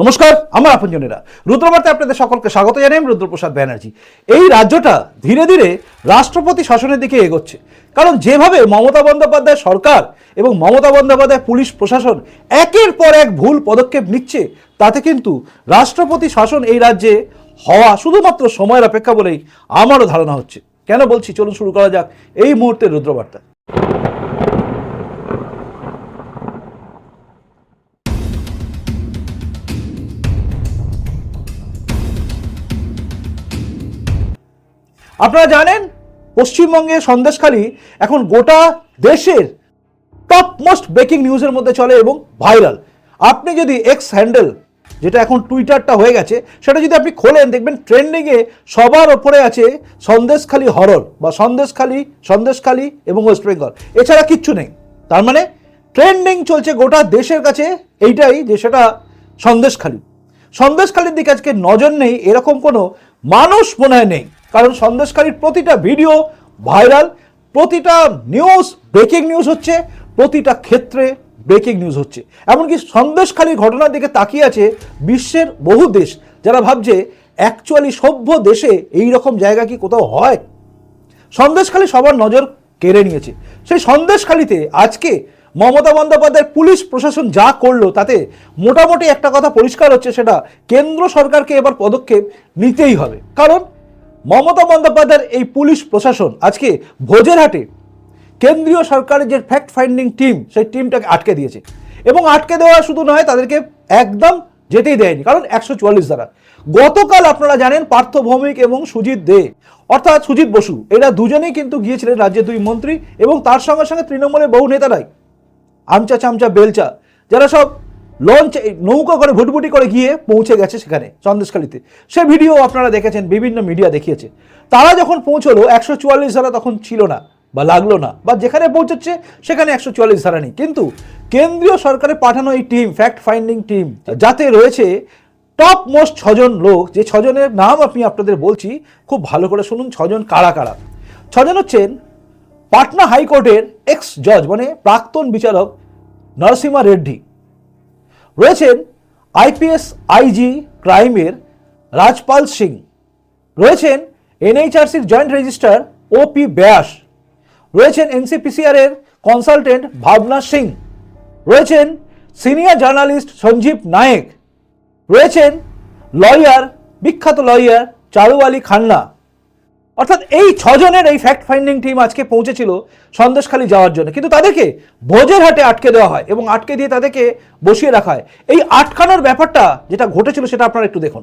নমস্কার, আমার আপনজনেরা। রুদ্রবার্তে আপনাদের সকলকে স্বাগত জানাই রুদ্রপ্রসাদ ব্যানার্জি। এই রাজ্যটা ধীরে ধীরে রাষ্ট্রপতি শাসনের দিকে এগোচ্ছে। কারণ যেভাবে মমতা বন্দ্যোপাধ্যায় সরকার এবং মমতা বন্দ্যোপাধ্যায় পুলিশ প্রশাসন একের পর এক ভুল পদক্ষেপ নিচ্ছে, তাতে কিন্তু রাষ্ট্রপতি শাসন এই রাজ্যে হওয়া শুধুমাত্র সময়ের অপেক্ষা বলেই আমারও ধারণা হচ্ছে। কেন বলছি? চলুন শুরু করা যাক এই মুহূর্তে রুদ্রবার্তা। আপনারা জানেন, পশ্চিমবঙ্গে সন্দেশখালী এখন গোটা দেশের টপ মোস্ট ব্রেকিং নিউজের মধ্যে চলে এবং ভাইরাল আপনি যদি এক্স হ্যান্ডেল যেটা এখন টুইটারটা হয়ে গেছে, সেটা যদি আপনি খোলেন, দেখবেন ট্রেন্ডিংয়ে সবার ওপরে আছে সন্দেশখালী হরর বা সন্দেশখালী সন্দেশখালী এবং ওয়েস্ট বেঙ্গল এছাড়া কিচ্ছু নেই। তার মানে ট্রেন্ডিং চলছে গোটা দেশের কাছে, এইটাই যে সেটা সন্দেশখালী। সন্দেশখালীর দিকে আজকে নজর নেই, এরকম কোনো মানুষ মনে হয় নেই। কারণ সন্দেশখালীর প্রতিটা ভিডিও ভাইরাল, প্রতিটা নিউজ ব্রেকিং নিউজ হচ্ছে, প্রতিটা ক্ষেত্রে ব্রেকিং নিউজ হচ্ছে। এমনকি সন্দেশখালীর ঘটনার দিকে তাকিয়ে আছে বিশ্বের বহু দেশ, যারা ভাবছে অ্যাকচুয়ালি সভ্য দেশে এই রকম জায়গা কি কোথাও হয়? সন্দেশখালী সবার নজর কেড়ে নিয়েছে। সেই সন্দেশখালীতে আজকে মমতা বন্দ্যোপাধ্যায়ের পুলিশ প্রশাসন যা করল, তাতে মোটামুটি একটা কথা পরিষ্কার হচ্ছে, সেটা কেন্দ্র সরকারকে এবার পদক্ষেপ নিতেই হবে। কারণ মমতা বন্দ্যোপাধ্যায়ের এই পুলিশ প্রশাসন আজকে ভোজেরহাটে কেন্দ্রীয় সরকারের যে ফ্যাক্ট ফাইন্ডিং টিম সেই টিমটাকে আটকে দিয়েছে। এবং আটকে দেওয়া শুধু নয়, তাদেরকে একদম যেতেই দেয়নি, কারণ একশো চুয়াল্লিশ দ্বারা গতকাল আপনারা জানেন পার্থ ভৌমিক এবং সুজিত দে, অর্থাৎ সুজিত বসু, এরা দুজনেই কিন্তু গিয়েছিলেন রাজ্যের দুই মন্ত্রী এবং তার সঙ্গে সঙ্গে তৃণমূলের বহু নেতারাই আমচা চামচা বেলচা যারা সব লঞ্চ নৌকা করে ভুটভুটি করে গিয়ে পৌঁছে গেছে সেখানে সন্দেশখালিতে সে ভিডিও আপনারা দেখেছেন, বিভিন্ন মিডিয়া দেখিয়েছে। তারা যখন পৌঁছলো, একশো চুয়াল্লিশ ধারা তখন ছিল না বা লাগল না, বা যেখানে পৌঁছচ্ছে সেখানে একশো চুয়াল্লিশ ধারা নেই। কিন্তু কেন্দ্রীয় সরকারের পাঠানো এই টিম ফ্যাক্ট ফাইন্ডিং টিম যাতে রয়েছে টপ মোস্ট ছজন লোক, যে ছজনের নাম আমি আপনাদের বলছি, খুব ভালো করে শুনুন, ছজন কারা কারা। ছজন হচ্ছেন পাটনা হাইকোর্টের এক্স জজ মানে প্রাক্তন বিচারক নরসিমা রেড্ডি। রয়েছেন আইপিএস, আইজি, ক্রাইমের রাজপাল সিং। রয়েছেন এনএইচআরসির জয়েন্ট রেজিস্ট্রার ওপি ব্যাস। রয়েছেন এনসিপিসিআর এর কনসালটেন্ট ভাবনা সিং। রয়েছেন সিনিয়র জার্নালিস্ট সঞ্জীব নায়েক। রয়েছেন লয়ার, বিখ্যাত লয়ার চারু আলী খান্না। অর্থাৎ এই ছজনের এই ফ্যাক্ট ফাইন্ডিং টিম আজকে পৌঁছেছিল সন্দেশখালী যাওয়ার জন্য। কিন্তু তাদেরকে ভোজের হাটে আটকে দেওয়া হয় এবং আটকে দিয়ে তাদেরকে বসিয়ে রাখা হয়। এই আটকানোর ব্যাপারটা যেটা ঘটেছিল সেটা আপনারা একটু দেখুন।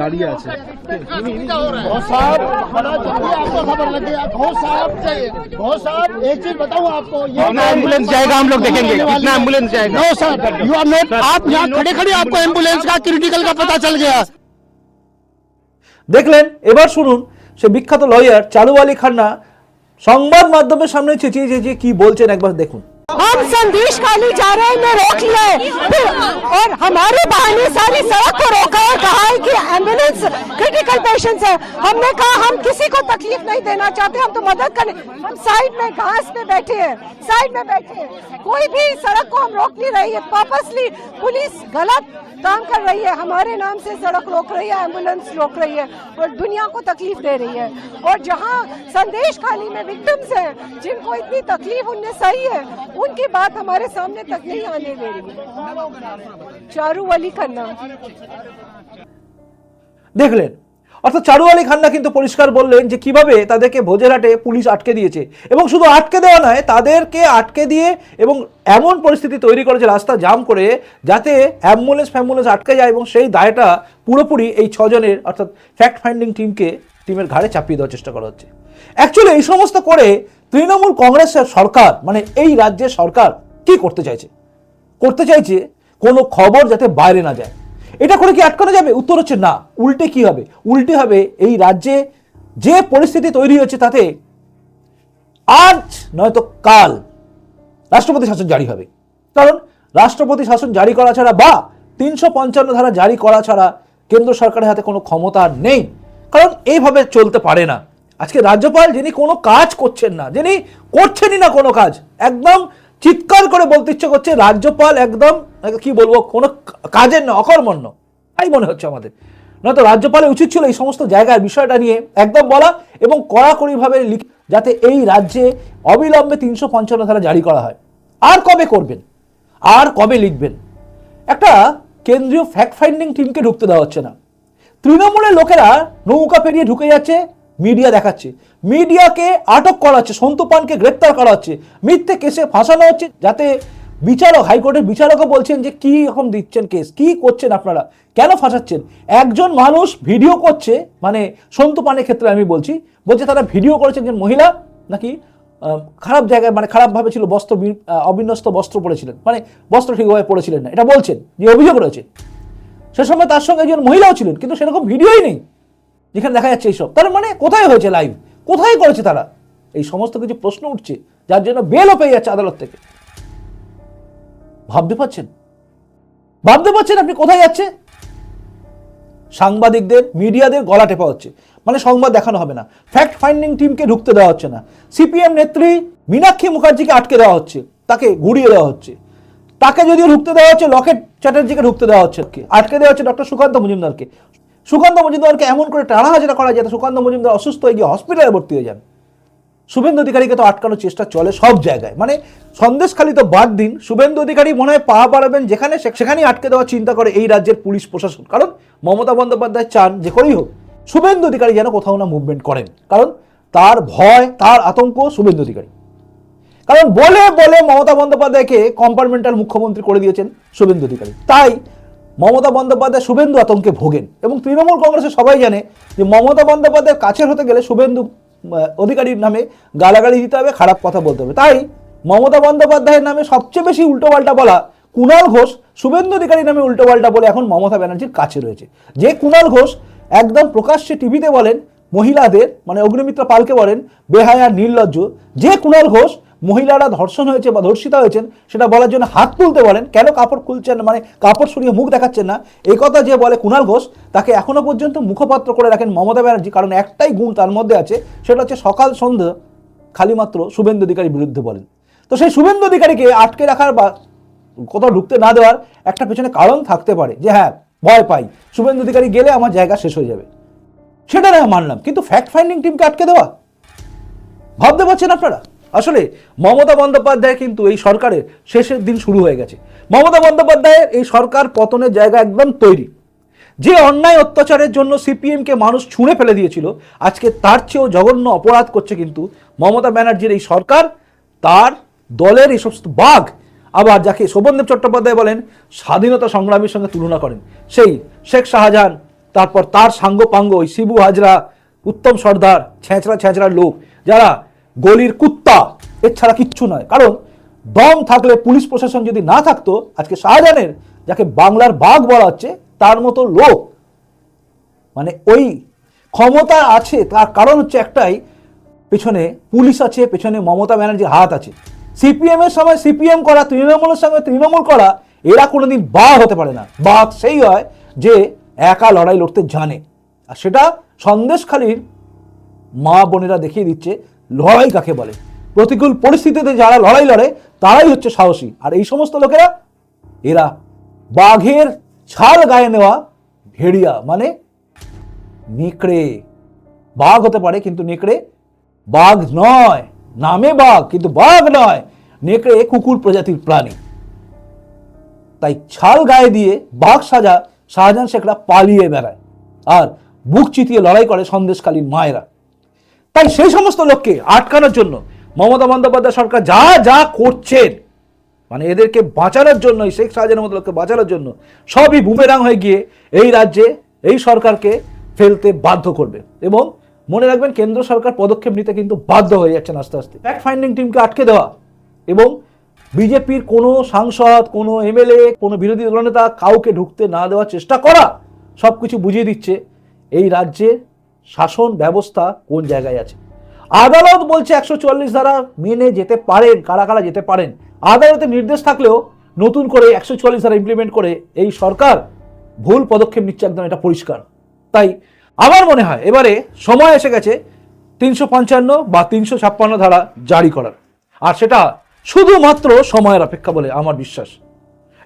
দাঁড়িয়ে আছে घोष साहब बड़ा जल्दी आपको खबर लगी है घोष साहब से घोष साहब एक चीज बताऊं आपको ये कितना एम्बुलेंस जाएगा हम लोग देखेंगे कितना एम्बुलेंस जाएगा no sir you are not आप यहाँ खड़े खड़े आपको एम्बुलेंस का क्रिटिकल का पता चल गया দেখলেন এবার শুনুন সে বিখ্যাত লয়ার চারু আলী খান্না সংবাদ মাধ্যমের সামনে চেঁচিয়ে চেঁচিয়ে কি বলছেন একবার দেখুন हम संदेश खाली जा रहे हैं रोक लिया है। और हमारे बहाने सारी सड़क को रोका और कहा है कि एंबुलेंस क्रिटिकल पेशेंट्स है। हमने कहा, हम किसी को तकलीफ़ नहीं देना चाहते, हम तो मदद करने हम साइड में घास पे बैठे हैं, साइड में बैठे हैं। कोई भी सड़क को हम रोक नहीं रही है पर्पसली पुलिस गलत काम कर रही है, हमारे नाम से सड़क रोक रही है एंबुलेंस रोक रही है, और दुनिया को तकलीफ़ दे रही है। और जहाँ संदेश खाली में विक्टिम्स हैं, जिनको इतनी तकलीफ़, उनने सही है उनकी बात हमारे सामने तक नहीं आने दे रही है चारू अली खन्ना দেখলেন অর্থাৎ চারু আলী খান্না কিন্তু পরিষ্কার বললেন যে কিভাবে তাদেরকে ভোজেরহাটে পুলিশ আটকে দিয়েছে এবং শুধু আটকে দেওয়া নয় তাদেরকে আটকে দিয়ে এবং এমন পরিস্থিতি তৈরি করেছে রাস্তা জাম করে যাতে অ্যাম্বুলেন্স ফ্যাম্বুলেন্স আটকে যায় এবং সেই দায়টা পুরোপুরি এই ছজনের অর্থাৎ ফ্যাক্ট ফাইন্ডিং টিমকে টিমের ঘাড়ে চাপিয়ে দেওয়ার চেষ্টা করা হচ্ছে অ্যাকচুয়ালি এই সমস্ত করে তৃণমূল কংগ্রেসের সরকার মানে এই রাজ্যের সরকার কি করতে চাইছে? করতে চাইছে কোনো খবর যাতে বাইরে না যায়। এটা করে কি আটকানো যাবে? উত্তর হচ্ছে না। উল্টে কি হবে? উল্টে হবে এই রাজ্যে যে পরিস্থিতি তৈরি হচ্ছে তাতে আজ নয়তো কাল রাষ্ট্রপতি শাসন জারি হবে। কারণ রাষ্ট্রপতি শাসন জারি করা ছাড়া বা তিনশো পঞ্চান্ন ধারা জারি করা ছাড়া কেন্দ্র সরকারের হাতে কোনো ক্ষমতা নেই। কারণ এইভাবে চলতে পারে না। আজকে রাজ্যপাল যিনি কোনো কাজ করছেন না, যিনি করছেনই না কোনো কাজ, একদম চিৎকার করে বলতে ইচ্ছে করছে রাজ্যপাল একদম কি বলব, কোনো কাজের না, অকর্মণ্য। তাই মনে হচ্ছে আমাদের। নয়তো রাজ্যপালের উচিত ছিল এই সমস্ত জায়গার বিষয়টা নিয়ে একদম বলা এবং কড়াকড়িভাবে লিখ, যাতে এই রাজ্যে অবিলম্বে তিনশো পঞ্চান্ন ধারা জারি করা হয়। আর কবে করবেন? আর কবে লিখবেন? একটা কেন্দ্রীয় ফ্যাক্ট ফাইন্ডিং টিমকে ঢুকতে দেওয়া হচ্ছে না। তৃণমূলের লোকেরা নৌকা পেরিয়ে ঢুকে যাচ্ছে মিডিয়া দেখাচ্ছে। মিডিয়াকে আটক করা হচ্ছে, সন্তু পানকে গ্রেপ্তার করা হচ্ছে। মিথ্যে কেসে ফাঁসানো হচ্ছে, যাতে বিচারক, হাইকোর্টের বিচারকও বলছেন যে, কি রকম দিচ্ছেন কেস? কি করছেন আপনারা? কেন ফাঁসাচ্ছেন? একজন মানুষ ভিডিও করছে মানে সন্তু পানের ক্ষেত্রে আমি বলছি, বলছে তারা ভিডিও করেছে একজন মহিলা, নাকি খারাপ জায়গায় মানে খারাপভাবে ছিল, বস্ত্র অবিন্যস্ত বস্ত্র পরেছিলেন মানে বস্ত্র ঠিকভাবে পরেছিলেন না। এটা বলছেন, যে অভিযোগ রয়েছে। সে সময় তার সঙ্গে একজন মহিলাও ছিলেন, কিন্তু সেরকম ভিডিওই নেই। যেখানে দেখা যাচ্ছে এইসব। তার মানে কোথায় হয়েছে লাইভ কোথায় করেছে তারা? এই সমস্ত কিছু প্রশ্ন উঠছে, যার জন্য বেলও পেয়ে যাচ্ছে আদালত থেকে। ভাবতে পারছেন? ভাবতে পারছেন আপনি কোথায় যাচ্ছে? সাংবাদিকদের, মিডিয়াদের গলা টেপা হচ্ছে। মানে সংবাদ দেখানো হবে না। ফ্যাক্ট ফাইন্ডিং টিমকে ঢুকতে দেওয়া হচ্ছে না। সিপিএম নেত্রী মীনাক্ষী মুখার্জিকে আটকে দেওয়া হচ্ছে। তাকে ঘুরিয়ে দেওয়া হচ্ছে। তাকে যদিও ঢুকতে দেওয়া হচ্ছে, লকেট চ্যাটার্জিকে ঢুকতে দেওয়া হচ্ছে। আটকে দেওয়া হচ্ছে ডক্টর সুকান্ত মজুমদারকে। সুকান্ত মজুমদারকে এমন করে টানা হাজারা করা যাতে সুকান্ত মজুমদার অসুস্থ হয়ে গিয়ে হসপিটালে ভর্তি হয়ে যান। শুভেন্দু অধিকারীকে তো আটকানোর চেষ্টা চলে সব জায়গায়। মানে সন্দেশখালি তো বাদ দিন শুভেন্দু অধিকারী মনে হয় পা বাড়াবেন যেখানে সেখানেই আটকে দেওয়ার চিন্তা করে এই রাজ্যের পুলিশ প্রশাসন। কারণ মমতা বন্দ্যোপাধ্যায় চান যে করেই হোক, শুভেন্দু অধিকারী যেন কোথাও না মুভমেন্ট করেন। কারণ তার ভয়, তার আতঙ্ক শুভেন্দু অধিকারী। কারণ বলে বলে মমতা বন্দ্যোপাধ্যায়কে কম্পার্টমেন্টাল মুখ্যমন্ত্রী করে দিয়েছেন শুভেন্দু অধিকারী। তাই মমতা বন্দ্যোপাধ্যায় শুভেন্দু আতঙ্কে ভোগেন। এবং তৃণমূল কংগ্রেসে সবাই জানে যে মমতা বন্দ্যোপাধ্যায়ের কাছের হতে গেলে শুভেন্দু অধিকারীর নামে গালাগালি দিতে হবে, খারাপ কথা বলতে হবে। তাই মমতা বন্দ্যোপাধ্যায়ের নামে সবচেয়ে বেশি উল্টোপাল্টা বলা কুণাল ঘোষ, শুভেন্দু অধিকারী নামে উল্টোপাল্টা বলে এখন মমতা ব্যানার্জির কাছে রয়েছে। যে কুণাল ঘোষ একদম প্রকাশ্যে টিভিতে বলেন, মহিলাদের মানে অগ্নিমিত্রা পালকে বলেন, বেহায়া, নির্লজ্জ, যে কুণাল ঘোষ মহিলারা ধর্ষণ হয়েছে বা ধর্ষিতা হয়েছেন, সেটা বলার জন্য হাত তুলতে বলেন। কেন কাপড় খুলছেন? মানে কাপড় সরিয়ে মুখ দেখাচ্ছেন না। এই কথা যে বলে কুণাল ঘোষ, তাকে এখনও পর্যন্ত মুখপাত্র করে রাখেন মমতা ব্যানার্জি, কারণ একটাই গুণ তার মধ্যে আছে, সেটা হচ্ছে সকাল সন্ধ্যা খালি মাত্র শুভেন্দু অধিকারীর বিরুদ্ধে বলেন। তো সেই শুভেন্দু অধিকারীকে আটকে রাখার বা কোথাও ঢুকতে না দেওয়ার একটা পেছনে কারণ থাকতে পারে যে হ্যাঁ ভয় পাই। শুভেন্দু অধিকারী গেলে আমার জায়গা শেষ হয়ে যাবে। সেটা না মানলাম, কিন্তু ফ্যাক্ট ফাইন্ডিং টিমকে আটকে দেওয়া? ভাবতে পারছেন আপনারা? আসলে মমতা বন্দ্যোপাধ্যায় কিন্তু এই সরকারের শেষের দিন শুরু হয়ে গেছে। মমতা বন্দ্যোপাধ্যায়ের এই সরকার পতনের জায়গা একদম তৈরি। যে অন্যায় অত্যাচারের জন্য সিপিএমকে মানুষ ছুঁড়ে ফেলে দিয়েছিল, আজকে তার চেয়েও জঘন্য অপরাধ করছে কিন্তু মমতা ব্যানার্জির এই সরকার, তার দলের এই সমস্ত বাঘ আবার যাকে শোভনদেব চট্টোপাধ্যায় বলেন, স্বাধীনতা সংগ্রামীর সঙ্গে তুলনা করেন। সেই শেখ শাহজাহান, তারপর তার সাঙ্গ পাঙ্গ ওই শিবু হাজরা, উত্তম সর্দার ছেঁচড়া ছেঁচড়ার লোক, যারা গলির কুত্তা এছাড়া কিচ্ছু নয়। কারণ দম থাকলে পুলিশ প্রশাসন যদি না থাকতো, আজকে শাহজাহানের, যাকে বাংলার বাঘ বলা হচ্ছে, তার মতো লোক। মানে ওই ক্ষমতা আছে, তার কারণ হচ্ছে একটাই, পেছনে পুলিশ আছে, পেছনে মমতা ব্যানার্জির হাত আছে। সিপিএম এর সময় সিপিএম করা, তৃণমূলের সঙ্গে তৃণমূল করা, এরা কোনোদিন বা হতে পারে না। বাঘ সেই হয় যে একা লড়াই লড়তে জানে। আর সেটা সন্দেশখালীর মা বোনেরা দেখিয়ে দিচ্ছে লড়াই কাকে বলে? প্রতিকূল পরিস্থিতিতে যারা লড়াই লড়ে, তারাই হচ্ছে সাহসী। আর এই সমস্ত লোকেরা, এরা বাঘের ছাল গায়ে নেওয়া ভেড়িয়া মানে নেকড়ে। বাঘ হতে পারে কিন্তু নেকড়ে বাঘ নয়। নামে বাঘ, কিন্তু বাঘ নয়। নেকড়ে কুকুর প্রজাতির প্রাণী। তাই ছাল গায়ে দিয়ে বাঘ সাজা, শাহজাহান শেখরা পালিয়ে বেড়ায়। আর বুক চিতিয়ে লড়াই করে সন্দেশকালীন মায়েরা। তাই সেই সমস্ত লোককে আটকানোর জন্য মমতা বন্দ্যোপাধ্যায় সরকার যা যা করছেন মানে এদেরকে বাঁচানোর জন্য শেখ শাহজাহানের মতো লোককে বাঁচানোর জন্য সবই বুমেরাং হয়ে গিয়ে এই রাজ্যে, এই সরকারকে ফেলতে বাধ্য করবে। এবং মনে রাখবেন, কেন্দ্র সরকার পদক্ষেপ নিতে কিন্তু বাধ্য হয়ে যাচ্ছেন আস্তে আস্তে। ফ্যাক্ট ফাইন্ডিং টিমকে আটকে দেওয়া এবং বিজেপির কোনো সাংসদ, কোনো এমএলএ, কোনো বিরোধী দলনেতা কাউকে ঢুকতে না দেওয়ার চেষ্টা করা সব কিছু বুঝিয়ে দিচ্ছে এই রাজ্যে শাসন ব্যবস্থা কোন জায়গায় আছে? আদালত বলছে একশো চুয়াল্লিশ ধারা মেনে যেতে পারেন কারা কারা যেতে পারেন। আদালতের নির্দেশ থাকলেও নতুন করে একশো চুয়াল্লিশ ধারা ইমপ্লিমেন্ট করে এই সরকার ভুল পদক্ষেপ নিচ্ছে একদম, এটা পরিষ্কার। তাই আমার মনে হয় এবারে সময় এসে গেছে তিনশো পঞ্চান্ন বা তিনশো ছাপ্পান্ন ধারা জারি করার। আর সেটা শুধুমাত্র সময়ের অপেক্ষা বলে আমার বিশ্বাস।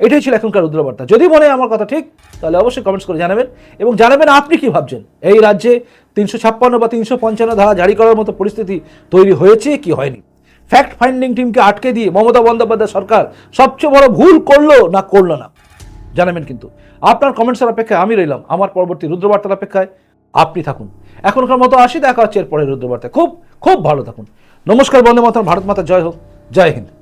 এটাই ছিল এখনকার রুদ্রবার্তা। যদি মনে আমার কথা ঠিক, তাহলে অবশ্যই কমেন্টস করে জানাবেন এবং জানাবেন আপনি কি ভাবছেন? এই রাজ্যে তিনশো ছাপ্পান্ন বা তিনশো পঞ্চান্ন ধারা জারি করার মতো পরিস্থিতি তৈরি হয়েছে কি হয়নি? ফ্যাক্ট ফাইন্ডিং টিমকে আটকে দিয়ে মমতা বন্দ্যোপাধ্যায় সরকার সবচেয়ে বড় ভুল করল না করল না? জানাবেন কিন্তু। আপনার কমেন্টসের অপেক্ষায় আমি রইলাম। আমার পরবর্তী রুদ্রবার্তার অপেক্ষায় আপনি থাকুন। এখনকার মতো আসি, দেখা হচ্ছে এরপরে রুদ্রবার্তায়। খুব খুব ভালো থাকুন। নমস্কার বন্দে মাতার ভারত মাতা, জয় হোক। জয় হিন্দ।